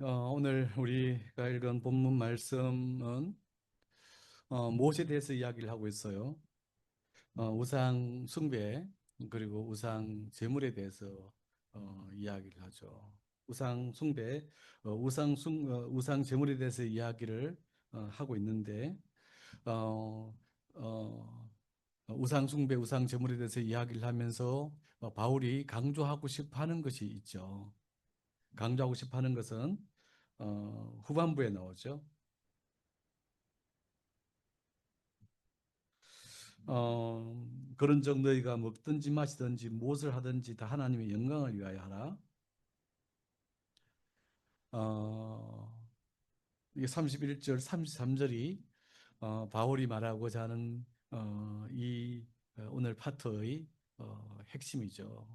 어, 오늘 우리가 읽은 본문 말씀은 어, 무엇에 대해서 이야기를 하고 있어요? 어, 우상 숭배 그리고 우상 제물에 대해서 어, 이야기를 하죠. 우상 숭배, 어, 우상 숭, 어, 우상 제물에 대해서 이야기를 어, 하고 있는데 어, 어, 우상 숭배, 우상 제물에 대해서 이야기를 하면서 어, 바울이 강조하고 싶어 하는 것이 있죠. 강조하고 싶어 하는 것은 어, 후반부에 나오죠. 어, 그런즉 너희가 먹든지 마시든지 무엇을 하든지 다 하나님의 영광을 위하여 하라. 어, 이게 31절, 33절이 어, 바울이 말하고자 하는 어, 이 어, 오늘 파트의 어, 핵심이죠.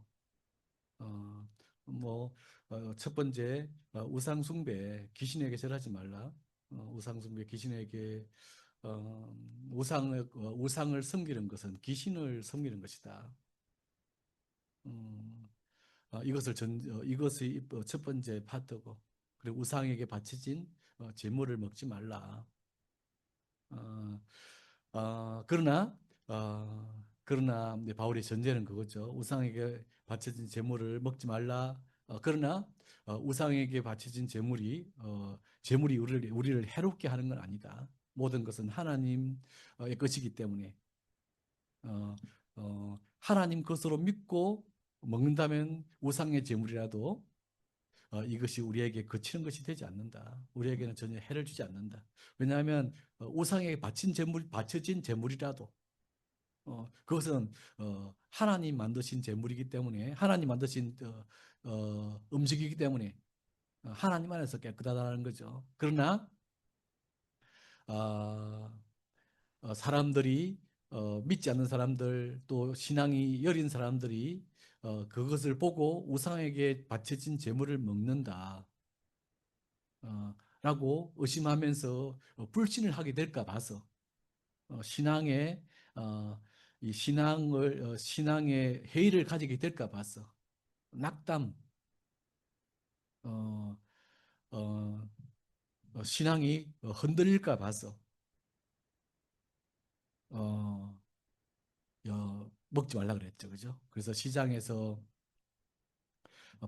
어, 뭐, 어, 첫 번째, 어, 우상 숭배, 귀신에게 절하지 말라. 어, 우상 숭배, 귀신에게 어, 우상을, 어, 우상을 섬기는 것은 귀신을 섬기는 것이다. 음, 어, 이것을 전, 어, 이것의 어, 첫 번째 파트고, 그리고 우상에게 바쳐진 어, 제물을 먹지 말라. 어, 어, 그러나, 어, 그러나 바울의 전제는 그거죠. 우상에게 바쳐진 제물을 먹지 말라. 어, 그러나 어, 우상에게 바쳐진 제물이 어, 제물이 우리를 우리를 해롭게 하는 건 아니다. 모든 것은 하나님의 것이기 때문에 어, 어, 하나님 것으로 믿고 먹는다면 우상의 제물이라도 어, 이것이 우리에게 거치는 것이 되지 않는다. 우리에게는 전혀 해를 주지 않는다. 왜냐하면 어, 우상에게 바친 제물, 바쳐진 제물이라도 어, 그것은 어, 하나님 만드신 제물이기 때문에 하나님 만드신 어, 어, 음식이기 때문에 어, 하나님 안에서 깨끗하다는 거죠. 그러나 어, 어, 사람들이 어, 믿지 않는 사람들 또 신앙이 여린 사람들이 어, 그것을 보고 우상에게 바쳐진 제물을 먹는다. 어, 라고 의심하면서 어, 불신을 하게 될까 봐서 어, 신앙에 어, 이 신앙을 어, 신앙의 회의를 가지게 될까 봐서 낙담 어, 어, 어, 신앙이 어, 흔들릴까 봐서 어, 어, 먹지 말라 그랬죠, 그죠? 그래서 시장에서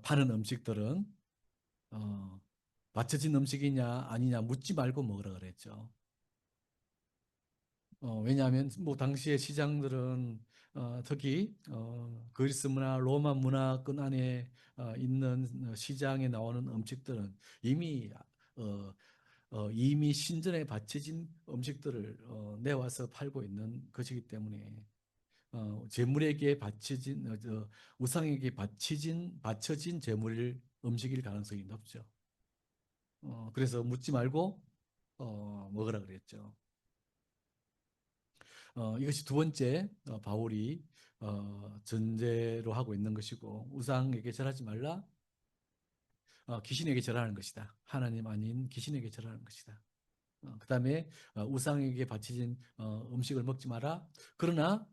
파는 음식들은 어, 맞춰진 음식이냐 아니냐 묻지 말고 먹으라 그랬죠. 어, 왜냐하면 뭐 당시의 시장들은 어, 특히 어, 그리스 문화, 로마 문화권 안에 어, 있는 시장에 나오는 음식들은 이미 어, 어, 이미 신전에 바쳐진 음식들을 어, 내와서 팔고 있는 것이기 때문에 어, 재물에게 바쳐진 어, 저, 우상에게 바쳐진 바쳐진 재물 음식일 가능성이 높죠. 어, 그래서 묻지 말고 어, 먹으라 그랬죠. 어, 이것이 두 번째 어, 바울이 어, 전제로 하고 있는 것이고 우상에게 절하지 말라 어, 귀신에게 절하는 것이다. 하나님 아닌 귀신에게 절하는 것이다. 어, 그 다음에 어, 우상에게 바쳐진 어, 음식을 먹지 마라. 그러나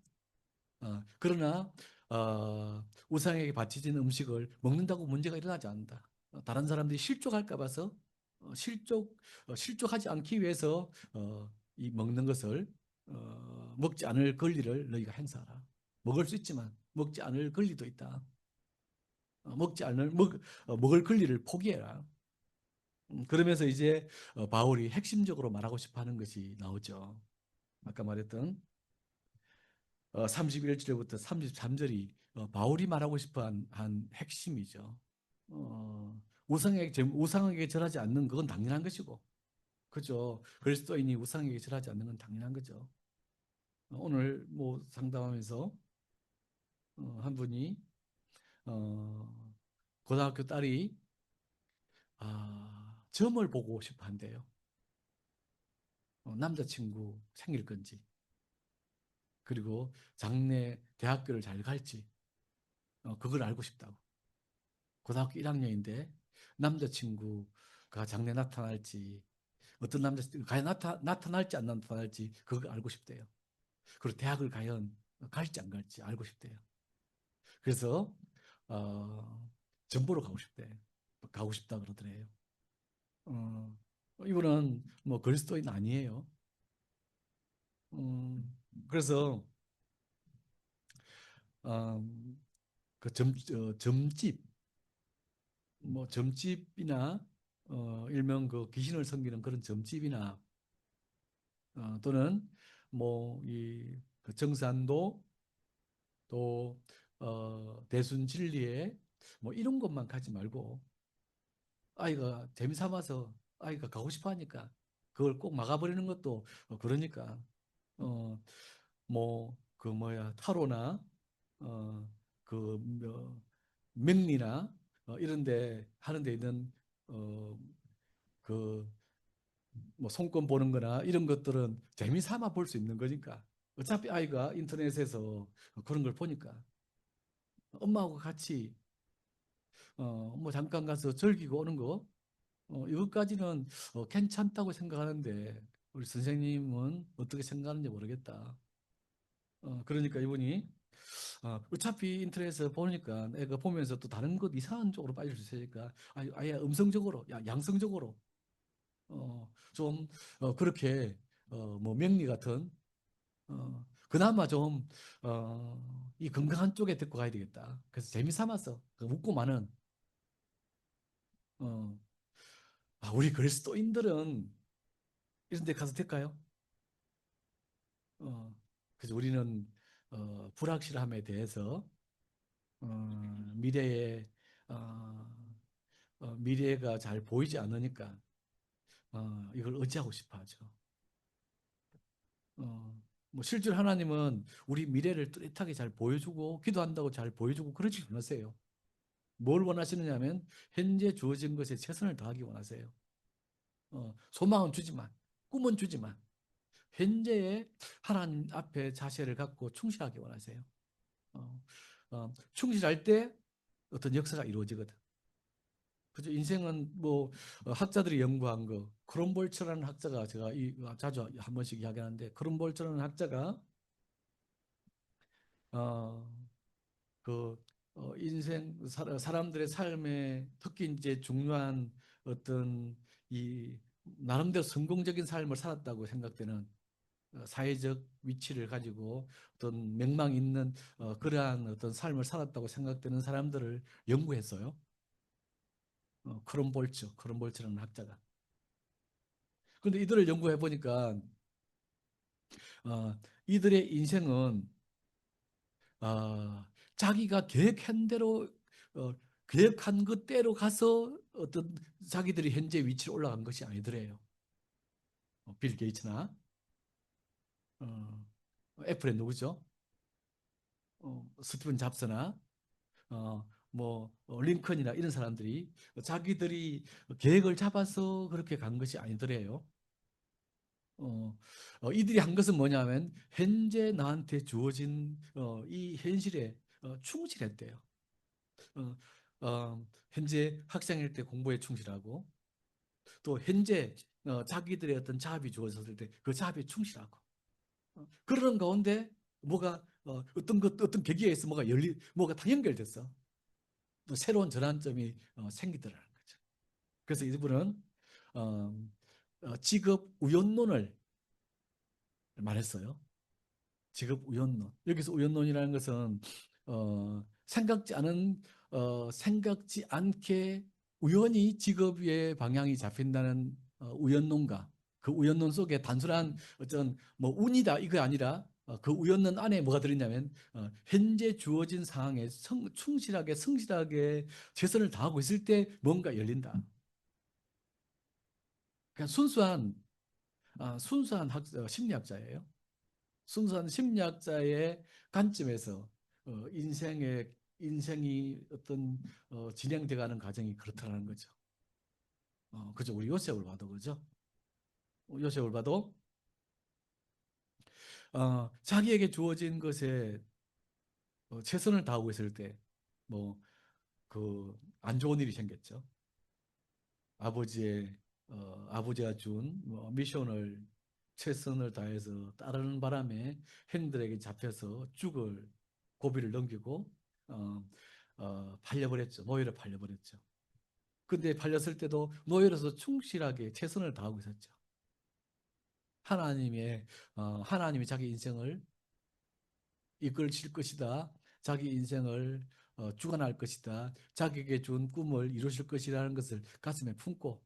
어, 그러나 어, 우상에게 바쳐진 음식을 먹는다고 문제가 일어나지 않는다. 어, 다른 사람들이 실족할까 봐서 어, 실족 어, 실족하지 않기 위해서 어, 이 먹는 것을 어, 먹지 않을 권리를 너희가 행사하라. 먹을 수 있지만 먹지 않을 권리도 있다. 어, 먹지 않을 먹, 어, 먹을 권리를 포기해라. 음, 그러면서 이제 어, 바울이 핵심적으로 말하고 싶어 하는 것이 나오죠. 아까 말했던 어, 31절부터 33절이 어, 바울이 말하고 싶어 한 한 핵심이죠. 어, 우상에게 제- 우상에게 절하지 않는 그건 당연한 것이고, 그죠? 그리스도인이 우상에게 절하지 않는 건 당연한 거죠. 어, 오늘 뭐 상담하면서 어, 한 분이 어, 고등학교 딸이 아, 점을 보고 싶어 한대요. 어, 남자친구 생길 건지, 그리고 장래 대학교를 잘 갈지, 어, 그걸 알고 싶다고. 고등학교 1학년인데 남자친구가 장래 나타날지, 어떤 남자친구, 과연 나타, 나타날지 안 나타날지, 그걸 알고 싶대요. 그리고 대학을 과연 갈지 안 갈지 알고 싶대요. 그래서, 어, 점 보러 가고 싶대. 가고 싶다 그러더래요. 어, 이분은 뭐 그리스도인 아니에요. 음, 그래서 음, 그 점, 어, 점집 뭐 점집이나 어, 일명 그 귀신을 섬기는 그런 점집이나 어, 또는 뭐 이 그 정산도 또 어, 대순 진리에 뭐 이런 것만 가지 말고 아이가 재미 삼아서 아이가 가고 싶어 하니까 그걸 꼭 막아버리는 것도 어, 그러니까 어 뭐 그 뭐야 타로나 어그 뭐, 맥리나 어, 이런 데 하는 데 있는 어 그 뭐 손금 보는 거나 이런 것들은 재미삼아 볼 수 있는 거니까 어차피 아이가 인터넷에서 그런 걸 보니까 엄마하고 같이 어 뭐 잠깐 가서 즐기고 오는 거 어, 이것까지는 어, 괜찮다고 생각하는데 우리 선생님은 어떻게 생각하는지 모르겠다. 어, 그러니까 이분이 어, 어차피 인터넷에서 보니까 애가 보면서 또 다른 것 이상한 쪽으로 빠질 수 있으니까 아예, 음성적으로, 야, 양성적으로 어, 좀 어, 그렇게 어, 뭐 명리 같은 어, 그나마 좀 어, 이 건강한 쪽에 데리고 가야 되겠다. 그래서 재미 삼아서 그 묻고 많은 어, 아, 우리 그리스도인들은 이런 데 가서 될까요? 어, 그래서 우리는 어, 불확실함에 대해서 어, 미래에 어, 어, 미래가 잘 보이지 않으니까 어, 이걸 의지하고 싶어 하죠. 어, 뭐 실제로 하나님은 우리 미래를 뚜렷하게 잘 보여주고 기도한다고 잘 보여주고 그러지 않으세요. 뭘 원하시느냐면 현재 주어진 것에 최선을 다하기 원하세요. 어, 소망은 주지만 꿈은 주지만 현재의 하나님 앞에 자세를 갖고 충실하기 원하세요. 어, 어, 충실할 때 어떤 역사가 이루어지거든. 그죠? 인생은 뭐 어, 학자들이 연구한 거 크롬볼츠라는 학자가 제가 이, 자주 한 번씩 이야기하는데 크롬볼츠라는 학자가 어그 어, 인생 사 람들의 삶에 특히 이제 중요한 어떤 이 나름대로 성공적인 삶을 살았다고 생각되는 어, 사회적 위치를 가지고 어떤 명망 있는 어, 그러한 어떤 삶을 살았다고 생각되는 사람들을 연구했어요. 어, 크롬볼츠, 크롬볼츠라는 학자가. 근데 이들을 연구해 보니까 어, 이들의 인생은 어, 자기가 계획한 대로 어, 계획한 것대로 가서 어떤 자기들이 현재 위치로 올라간 것이 아니더래요. 어, 빌 게이츠나 어, 애플의 누구죠? 어, 스티븐 잡스나 어, 뭐 어, 링컨이나 이런 사람들이 자기들이 계획을 잡아서 그렇게 간 것이 아니더래요. 어, 어, 이들이 한 것은 뭐냐면 현재 나한테 주어진 어, 이 현실에 어, 충실했대요. 어, 어, 현재 학생일 때 공부에 충실하고 또 현재 어, 자기들의 어떤 자업이 주어졌을 때그 자업에 충실하고 어, 그러는 가운데 뭐가 어, 떤 것, 어떤 계기에 서 뭐가 열리, 뭐가 다 연결됐어. 또 새로운 전환점이 어, 생기더라는 거죠. 그래서 이분은 어, 어, 직업 우연론을 말했어요. 직업 우연론. 여기서 우연론이라는 것은 어, 생각지 않은 어, 생각지 않게 우연히 직업의 방향이 잡힌다는 어, 우연론과 그 우연론 속에 단순한 어떤 뭐 운이다 이거 아니라 어, 그 우연론 안에 뭐가 들었냐면 어, 현재 주어진 상황에 성, 충실하게 성실하게 최선을 다하고 있을 때 뭔가 열린다. 그냥 순수한 아, 순수한 학, 어, 심리학자예요. 순수한 심리학자의 관점에서 어, 인생의 인생이 어떤 어, 진행돼가는 과정이 그렇다는 거죠. 어, 그죠? 우리 요셉을 봐도 그죠? 어, 요셉을 봐도 어, 자기에게 주어진 것에 어, 최선을 다하고 있을 때 뭐 그 안 좋은 일이 생겼죠. 아버지의 어, 아버지가 준 뭐 미션을 최선을 다해서 따르는 바람에 행들에게 잡혀서 죽을 고비를 넘기고 어, 어, 팔려버렸죠. 모의를 팔려버렸죠. 근데 팔렸을 때도 노예로서 충실하게 최선을 다하고 있었죠. 하나님의 어, 하나님이 자기 인생을 이끌실 것이다. 자기 인생을 어, 주관할 것이다. 자기에게 준 꿈을 이루실 것이라는 것을 가슴에 품고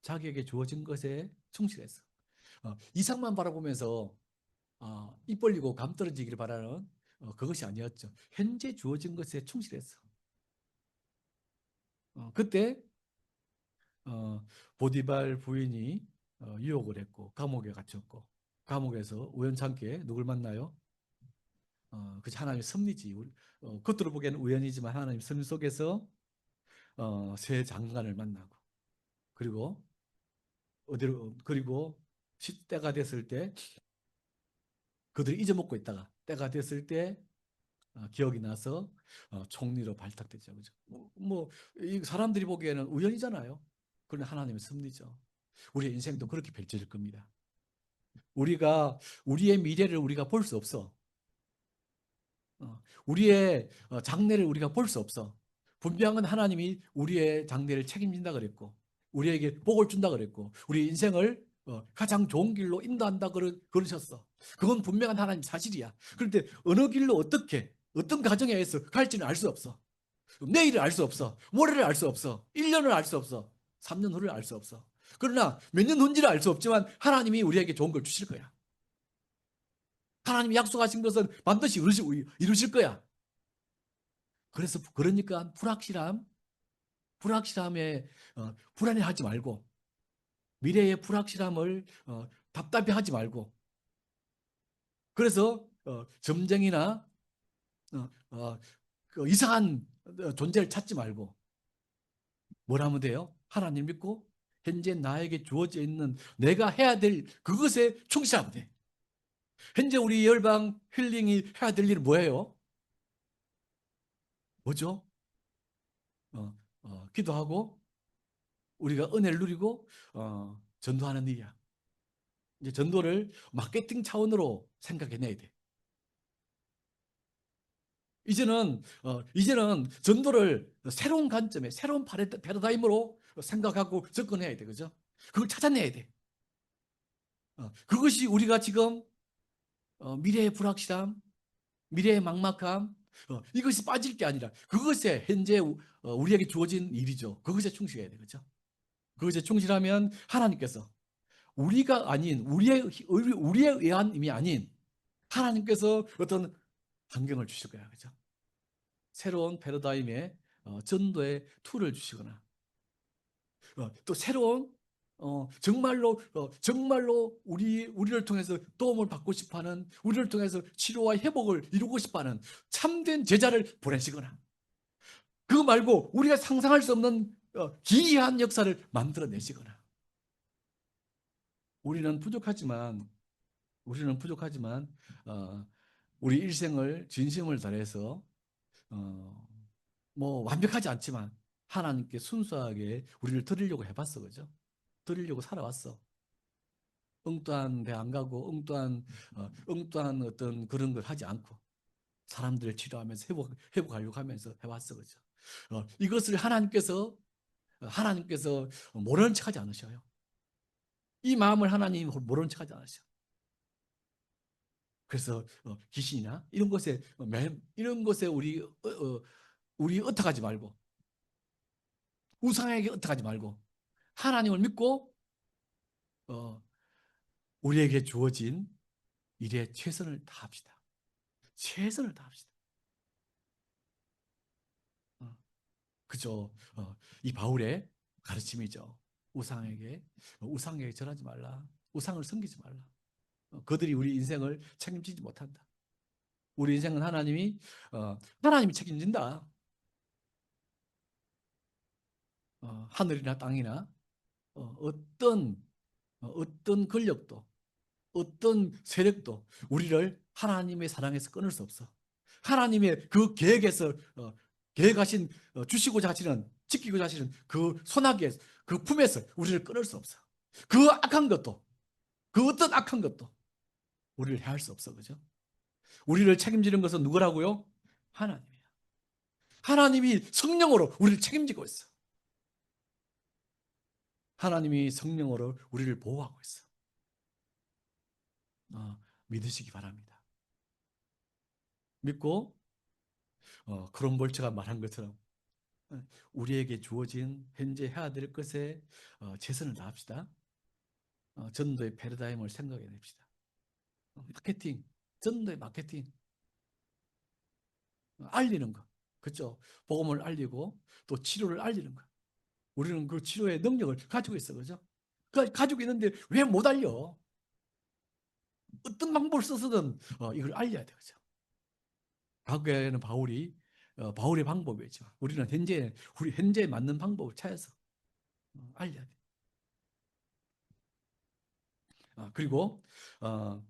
자기에게 주어진 것에 충실했어. 어, 이상만 바라보면서 어, 입 벌리고 감 떨어지기를 바라는 어, 그것이 아니었죠. 현재 주어진 것에 충실했어. 어, 그때 어, 보디발 부인이 어, 유혹을 했고 감옥에 갇혔고 감옥에서 우연찮게 누굴 만나요? 어, 그치 하나님의 섭리지. 어, 겉으로 보기에는 우연이지만 하나님 섭리 속에서 어, 새 장관을 만나고 그리고 어디로 그리고 시- 때가 됐을 때 그들이 잊어먹고 있다가 때가 됐을 때 어, 기억이 나서 어, 총리로 발탁되죠. 그죠? 뭐, 뭐, 이 사람들이 보기에는 우연이잖아요. 그러나 하나님의 섭리죠. 우리의 인생도 그렇게 펼쳐질 겁니다. 우리가 우리의 미래를 우리가 볼 수 없어. 어, 우리의 어, 장래를 우리가 볼 수 없어. 분명한 하나님이 우리의 장래를 책임진다 그랬고, 우리에게 복을 준다 그랬고, 우리 인생을 어, 가장 좋은 길로 인도한다 그러, 그러셨어. 그건 분명한 하나님 사실이야. 그런데 어느 길로 어떻게, 어떤 과정에 의해서 갈지는 알 수 없어. 내일을 알 수 없어. 모레를 알 수 없어. 1년을 알 수 없어. 3년 후를 알 수 없어. 그러나 몇 년 후인지를 알수 없지만 하나님이 우리에게 좋은 걸 주실 거야. 하나님이 약속하신 것은 반드시 이루실 거야. 그래서 그러니까 불확실함, 불확실함에 어, 불안해하지 말고 미래의 불확실함을 어, 답답해하지 말고 그래서 어, 점쟁이나 어, 어, 그 이상한 어, 존재를 찾지 말고 뭘 하면 돼요? 하나님 믿고 현재 나에게 주어져 있는 내가 해야 될 그것에 충실하면 돼. 현재 우리 열방 힐링이 해야 될 일은 뭐예요? 뭐죠? 어, 어, 기도하고 우리가 은혜를 누리고 어, 전도하는 일이야. 이제 전도를 마케팅 차원으로 생각해내야 돼. 이제는 어, 이제는 전도를 새로운 관점에 새로운 패러다임으로 생각하고 접근해야 돼, 그죠? 그걸 찾아내야 돼. 어, 그것이 우리가 지금 어, 미래의 불확실함, 미래의 막막함, 어, 이것이 빠질 게 아니라 그것에 현재 우리에게 주어진 일이죠. 그것에 충실해야 돼, 그죠? 그것에 충실하면 하나님께서 우리가 아닌 우리의 우리- 우리에 의한 힘이 아닌 하나님께서 어떤 환경을 주실 거야, 그죠? 새로운 패러다임의 어, 전도의 툴을 주시거나 어, 또 새로운 어, 정말로 어, 정말로 우리 우리를 통해서 도움을 받고 싶어하는 우리를 통해서 치료와 회복을 이루고 싶어하는 참된 제자를 보내시거나 그거 말고 우리가 상상할 수 없는 어, 기이한 역사를 만들어내시거나 우리는 부족하지만 우리는 부족하지만 어, 우리 일생을 진심을 다해서 어, 뭐 완벽하지 않지만 하나님께 순수하게 우리를 드리려고 해봤어, 그죠? 드리려고 살아왔어. 엉뚱한 데 안 가고 엉뚱한 어, 엉뚱한 어떤 그런 걸 하지 않고 사람들을 치료하면서 회복 회복하려고 하면서 해왔어, 그죠? 어, 이것을 하나님께서 어, 하나님께서 모르는 척 하지 않으셔요. 이 마음을 하나님 모르는 척 하지 않으셔. 그래서 어, 귀신이나 이런 것에 어, 매- 이런 것에 우리 어, 어, 우리 어떡하지 말고 우상에게 어떡하지 말고 하나님을 믿고 어, 우리에게 주어진 일에 최선을 다합시다. 최선을 다합시다. 어, 그죠? 어, 이 바울의 가르침이죠. 우상에게 어, 우상에게 절하지 말라. 우상을 섬기지 말라. 어, 그들이 우리 인생을 책임지지 못한다. 우리 인생은 하나님이 어, 하나님이 책임진다. 어, 하늘이나 땅이나 어, 어떤 어, 어떤 권력도 어떤 세력도 우리를 하나님의 사랑에서 끊을 수 없어. 하나님의 그 계획에서 어, 계획하신 어, 주시고자 하시는 지키고자 하시는 그 소나기에 그 품에서 우리를 끊을 수 없어. 그 악한 것도 그 어떤 악한 것도 우리를 해할 수 없어, 그죠? 우리를 책임지는 것은 누구라고요? 하나님이야. 하나님이 성령으로 우리를 책임지고 있어. 하나님이 성령으로 우리를 보호하고 있어. 어, 믿으시기 바랍니다. 믿고 어, 크롬볼츠가 말한 것처럼 어, 우리에게 주어진 현재 해야 될 것에 어, 최선을 다합시다. 어, 전도의 패러다임을 생각해 냅시다. 어, 마케팅, 전도의 마케팅, 어, 알리는 거, 그죠? 복음을 알리고 또 치료를 알리는 거. 우리는 그 치료의 능력을 가지고 있어, 그죠? 그 가지고 있는데 왜 못 알려? 어떤 방법을 써서든 어, 이걸 알려야 돼, 그죠? 과거에는 바울이 어, 바울의 방법이었죠. 우리는 현재 우리 현재에 맞는 방법을 찾아서 어, 알려야 돼. 아, 그리고 어,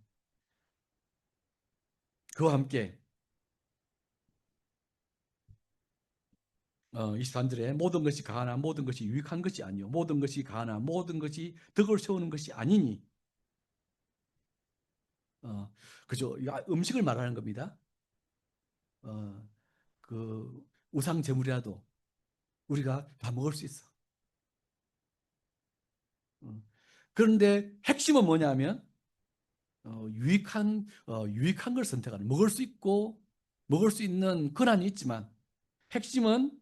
그와 함께 어, 23절에 모든 것이 가하나 모든 것이 유익한 것이 아니요 모든 것이 가하나 모든 것이 덕을 세우는 것이 아니니 어, 그죠 음식을 말하는 겁니다. 어, 그 우상 제물이라도 우리가 다 먹을 수 있어. 어, 그런데 핵심은 뭐냐면 어, 유익한 어, 유익한 걸 선택하는 먹을 수 있고 먹을 수 있는 권한이 있지만 핵심은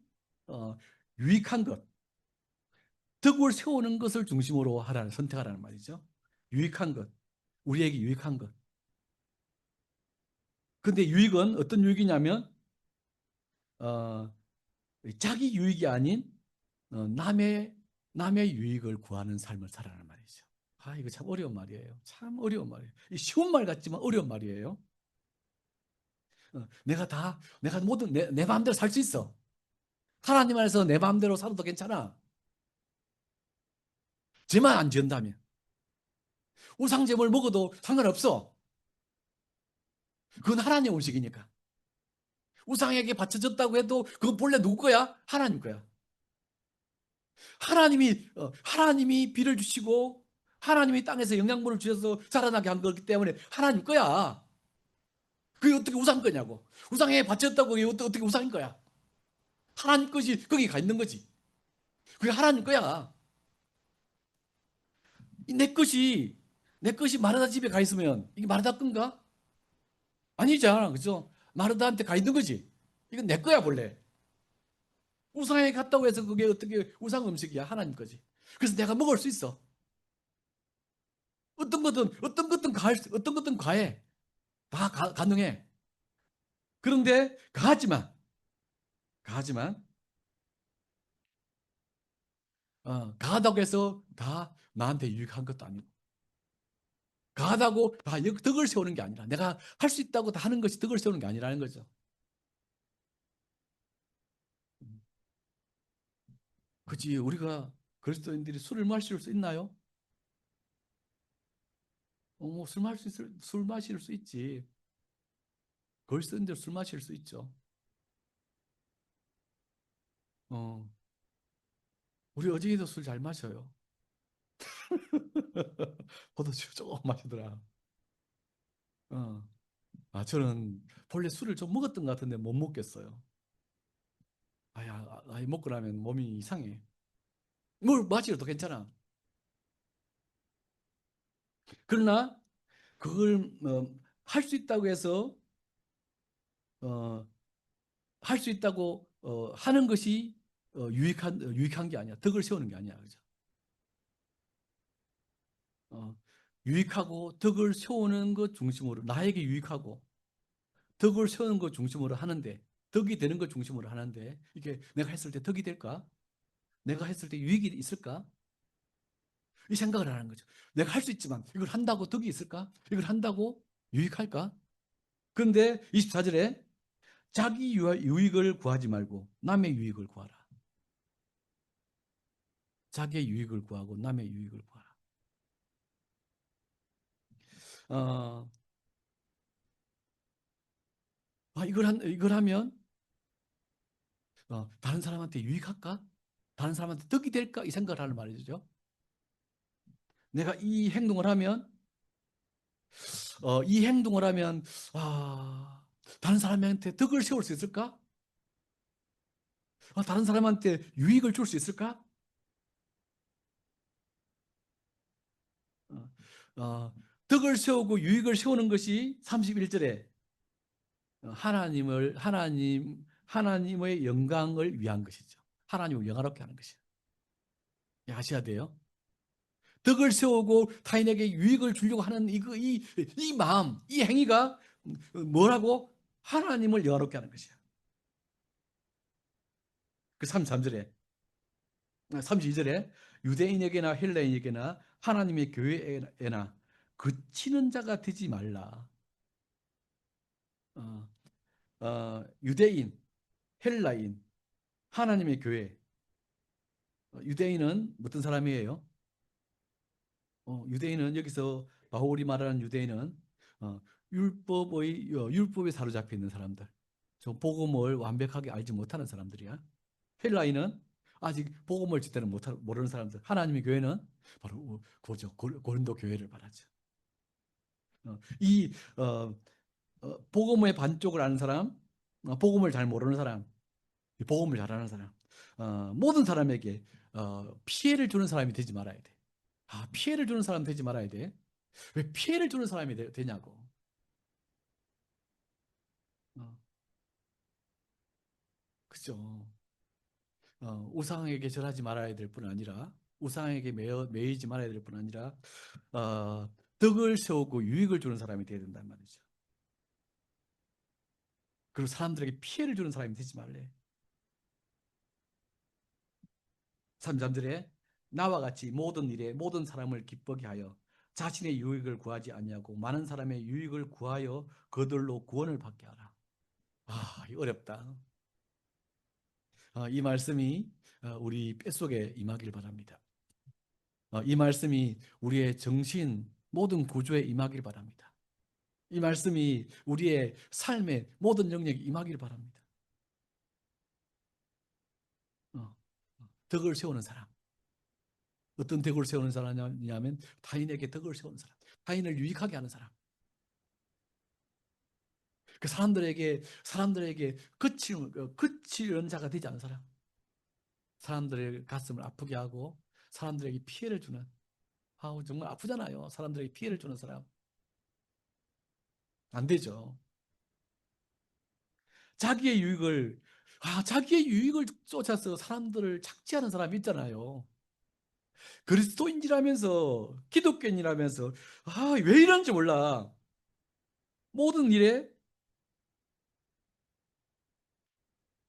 어, 유익한 것 덕을 세우는 것을 중심으로 하라는 선택하라는 말이죠. 유익한 것 우리에게 유익한 것. 근데 유익은 어떤 유익이냐면 어, 자기 유익이 아닌 어, 남의 남의 유익을 구하는 삶을 살아라는 말이죠. 아 이거 참 어려운 말이에요. 참 어려운 말이에요. 쉬운 말 같지만 어려운 말이에요. 어, 내가 다 내가 모든 내, 내 마음대로 살 수 있어. 하나님 안에서 내 마음대로 살아도 괜찮아. 죄만 안 지은다면 우상제물 먹어도 상관없어. 그건 하나님 음식이니까. 우상에게 바쳐졌다고 해도 그건 본래 누구 거야? 하나님 거야. 하나님이 어, 하나님이 비를 주시고 하나님이 땅에서 영양분을 주셔서 자라나게 한 거기 때문에 하나님 거야. 그게 어떻게 우상 거냐고. 우상에 그게 어떻게 우상인 거야. 하나님 것이 거기 가 있는 거지. 그게 하나님 거야. 내 것이 내 것이 마르다 집에 가 있으면 이게 마르다 건가? 아니잖아, 그죠? 마르다한테 가 있는 거지. 이건 내 거야 본래. 우상에 갔다고 해서 그게 어떻게 우상 음식이야 하나님 거지. 그래서 내가 먹을 수 있어. 어떤 것든 어떤 것든 가 어떤 것든 가해 다 가, 가능해. 그런데 가지만 가지만 어, 가다고 해서 다 나한테 유익한 것도 아니고 가다고 다 덕을 세우는 게 아니라 내가 할 수 있다고 다 하는 것이 덕을 세우는 게 아니라는 거죠. 그지 우리가 그리스도인들이 술을 마실 수 있나요? 어, 뭐술 마실 수, 술 마실 수 있지. 그리스도인들 술 마실 수 있죠. 어, 우리 어제도 술 잘 마셔요. 포도주 조금 마시더라. 어. 아, 저는 본래 술을 좀 먹었던 것 같은데 못 먹겠어요. 아야, 아이 먹고 나면 몸이 이상해. 뭘 마시려도 괜찮아. 그러나 그걸 어, 할수 있다고 해서 어, 할 수 있다고 어, 하는 것이 어, 유익한 어, 유익한 게 아니야. 덕을 세우는 게 아니야, 그죠? 어, 유익하고 덕을 세우는 것 중심으로 나에게 유익하고 덕을 세우는 것 중심으로 하는데 덕이 되는 것 중심으로 하는데 이게 내가 했을 때 덕이 될까? 내가 했을 때 유익이 있을까? 이 생각을 하는 거죠. 내가 할 수 있지만 이걸 한다고 덕이 있을까? 이걸 한다고 유익할까? 그런데 24절에 자기 유익을 구하지 말고 남의 유익을 구하라. 자기의 유익을 구하고 남의 유익을 구하라. 어, 아, 이걸, 한, 이걸 하면 어, 다른 사람한테 유익할까? 다른 사람한테 덕이 될까? 이 생각을 하는 말이죠. 내가 이 행동을 하면 어, 이 행동을 하면 아, 다른 사람한테 덕을 세울 수 있을까? 아, 다른 사람한테 유익을 줄 수 있을까? 어, 덕을 세우고 유익을 세우는 것이 31절에 하나님을 하나님 하나님의 영광을 위한 것이죠. 하나님을 영화롭게 하는. 예, 아셔야 돼요. 덕을 세우고 타인에게 유익을 주려고 하는 이, 그, 이, 이 마음, 이 행위가 뭐라고? 하나님을 영화롭게 하는 것이야. 그 33절에, 32절에 유대인에게나 헬라인에게나 하나님의 교회에나 그치는 자가 되지 말라. 어, 어, 유대인, 헬라인, 하나님의 교회. 어, 유대인은 어떤 사람이에요? 어, 유대인은 여기서 바울이 말하는 유대인은 어, 율법의 어, 율법에 사로잡혀 있는 사람들. 저 복음을 완벽하게 알지 못하는 사람들이야. 헬라인은 아직 복음을 제대로 못 모르는 사람들. 하나님의 교회는 바로 고죠 고린도 교회를 말하죠. 어, 이 어, 어, 복음의 반쪽을 아는 사람, 어, 복음을 잘 모르는 사람, 복음을 잘하는 사람, 어, 모든 사람에게 어, 피해를 주는 사람이 되지 말아야 돼. 아, 피해를 주는 사람 되지 말아야 돼. 왜 피해를 주는 사람이 되, 냐고 어. 그죠. 어, 우상에게 절하지 말아야 될 뿐 아니라 우상에게 매어, 매이지 말아야 될 뿐 아니라 어, 덕을 세우고 유익을 주는 사람이 되어야 된단 말이죠. 그리고 사람들에게 피해를 주는 사람이 되지 말래. 3장들에 나와 같이 모든 일에 모든 사람을 기쁘게 하여 자신의 유익을 구하지 아니하고 많은 사람의 유익을 구하여 그들로 구원을 받게 하라. 아, 어렵다. 아, 이 말씀이 어, 우리 뼛속에 임하길 바랍니다. 어, 이 말씀이 우리의 정신 모든 구조에 임하길 바랍니다. 이 말씀이 우리의 삶의 모든 영역에 임하길 바랍니다. 어, 덕을 세우는 사람. 어떤 덕을 세우는 사람이냐면 타인에게 덕을 세우는 사람, 타인을 유익하게 하는 사람. 그 사람들에게 사람들에게 그치는 그치는 자가 되지 않은 사람. 사람들의 가슴을 아프게 하고 사람들에게 피해를 주는 아우 정말 아프잖아요. 사람들에게 피해를 주는 사람. 안 되죠. 자기의 유익을 아 자기의 유익을 쫓아서 사람들을 착취하는 사람이 있잖아요. 그리스도인이라면서 기독교인이라면서 아, 왜 이런지 몰라. 모든 일에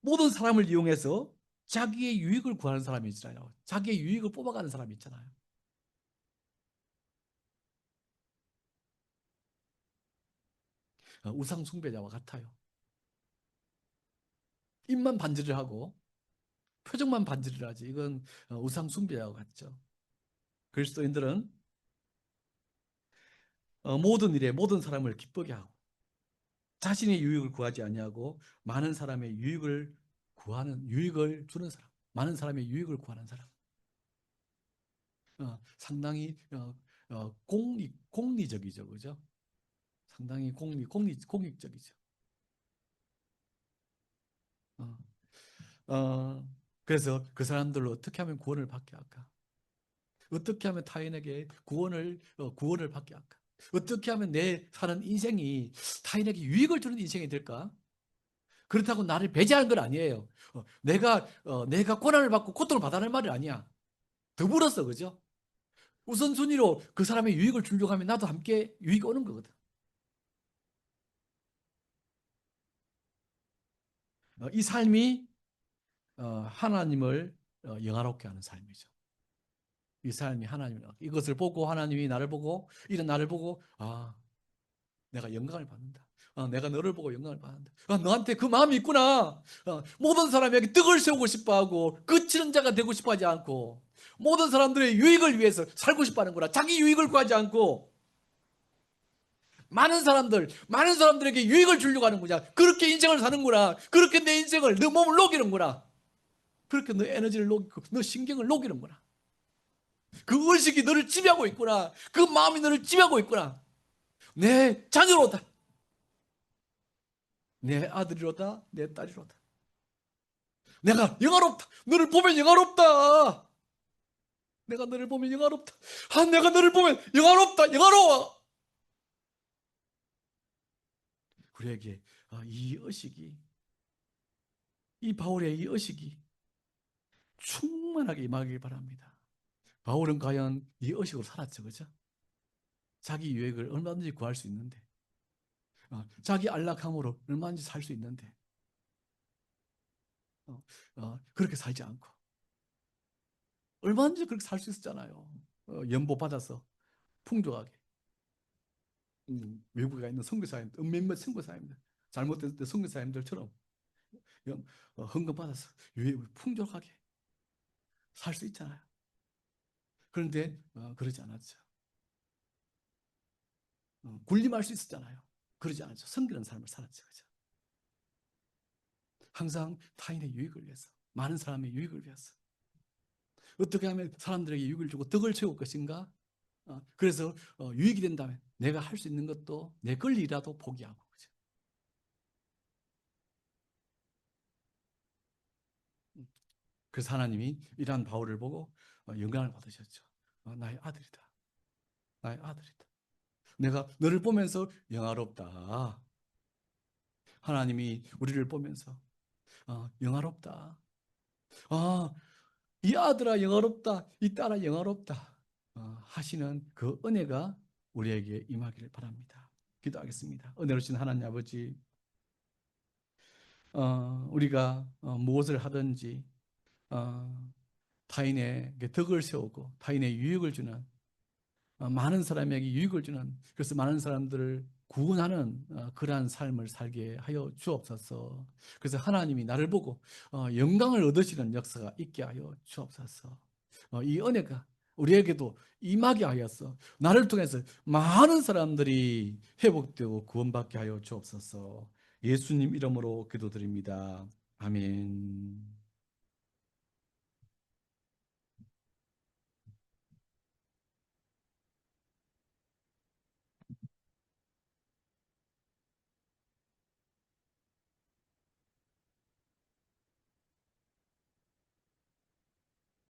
모든 사람을 이용해서 자기의 유익을 구하는 사람이 있잖아요. 자기의 유익을 뽑아가는 사람이 있잖아요. 어, 우상 숭배자와 같아요. 입만 반지를 하고 표정만 반지를 하지. 이건 어, 우상 숭배자와 같죠. 그리스도인들은 어, 모든 일에 모든 사람을 기쁘게 하고 자신의 유익을 구하지 아니하고 많은 사람의 유익을 구하는 유익을 주는 사람, 많은 사람의 유익을 구하는 사람. 어, 상당히 어, 어, 공리 공리적이죠, 그죠? 상당히 공리 공리 공익적이죠. 어, 어, 그래서 그 사람들로 어떻게 하면 구원을 받게 할까? 어떻게 하면 타인에게 구원을 어, 구원을 받게 할까? 어떻게 하면 내 사는 인생이 타인에게 유익을 주는 인생이 될까? 그렇다고 나를 배제하는 건 아니에요. 어, 내가 어, 내가 고난을 받고 고통을 받아는 말이 아니야. 더불어서 그죠? 우선순위로 그 사람의 유익을 주려고 하면 나도 함께 유익 오는 거거든. 어, 이 삶이 어, 하나님을 어, 영화롭게 하는 삶이죠. 이 삶이 하나님 이것을 보고 하나님이 나를 보고 이런 나를 보고 아 내가 영광을 받는다. 아, 내가 너를 보고 영광을 받는다. 아, 너한테 그 마음이 있구나. 아, 모든 사람에게 떡을 세우고 싶어하고 그치는 자가 되고 싶어하지 않고 모든 사람들의 유익을 위해서 살고 싶어하는구나. 자기 유익을 구하지 않고 많은 사람들, 많은 사람들에게 유익을 주려고 하는구나. 그렇게 인생을 사는구나. 그렇게 내 인생을, 내 몸을 녹이는구나. 그렇게 너 에너지를 녹이고, 너 신경을 녹이는구나. 그 의식이 너를 지배하고 있구나. 그 마음이 너를 지배하고 있구나. 내 자녀로다. 내 아들이로다. 내 딸이로다. 내가 영화롭다. 너를 보면 영화롭다. 내가 너를 보면 영화롭다. 아, 내가 너를 보면 영화롭다. 영화로워. 우리에게 아, 이 의식이 이 바울의 이 의식이 충만하게 임하길 바랍니다. 바울은 과연 이 의식으로 살았죠, 그죠? 자기 유익을 얼마든지 구할 수 있는데, 어, 자기 안락함으로 얼마든지 살 수 있는데, 어, 어, 그렇게 살지 않고, 얼마든지 그렇게 살 수 있었잖아요. 어, 연보 받아서 풍족하게. 음, 외국에 있는 선교사님들, 몇몇 선교사님들, 잘못된 어, 헌금 받아서 풍족하게 살 수 있잖아요. 그런데 어, 그러지 않았죠. 어, 군림할 수 있었잖아요. 그러지 않았죠. 섬기는 삶을 살았죠. 그죠? 항상 타인의 유익을 위해서, 많은 사람의 유익을 위해서. 어떻게 하면 사람들에게 유익을 주고 덕을 채울 것인가? 어, 그래서 어, 유익이 된다면 내가 할 수 있는 것도 내 권리라도 포기하고. 그죠? 음, 그래서 하나님이 이러한 바울을 보고 어, 영광을 받으셨죠. 어, 나의 아들이다. 나의 아들이다. 내가 너를 보면서 영화롭다. 하나님이 우리를 보면서 어, 영화롭다. 아, 이 아들아 영화롭다. 이 딸아 영화롭다. 어, 하시는 그 은혜가 우리에게 임하기를 바랍니다. 기도하겠습니다. 은혜로신 하나님 아버지, 어, 우리가 어, 무엇을 하든지 어, 타인에게 덕을 세우고 타인의 유익을 주는 어, 많은 사람에게 유익을 주는 그래서 많은 사람들을 구원하는 어, 그러한 삶을 살게 하여 주옵소서. 그래서 하나님이 나를 보고 어, 영광을 얻으시는 역사가 있게 하여 주옵소서. 어, 이 은혜가 우리에게도 임하게 하여서 나를 통해서 많은 사람들이 회복되고 구원받게 하여 주옵소서. 예수님 이름으로 기도드립니다. 아멘.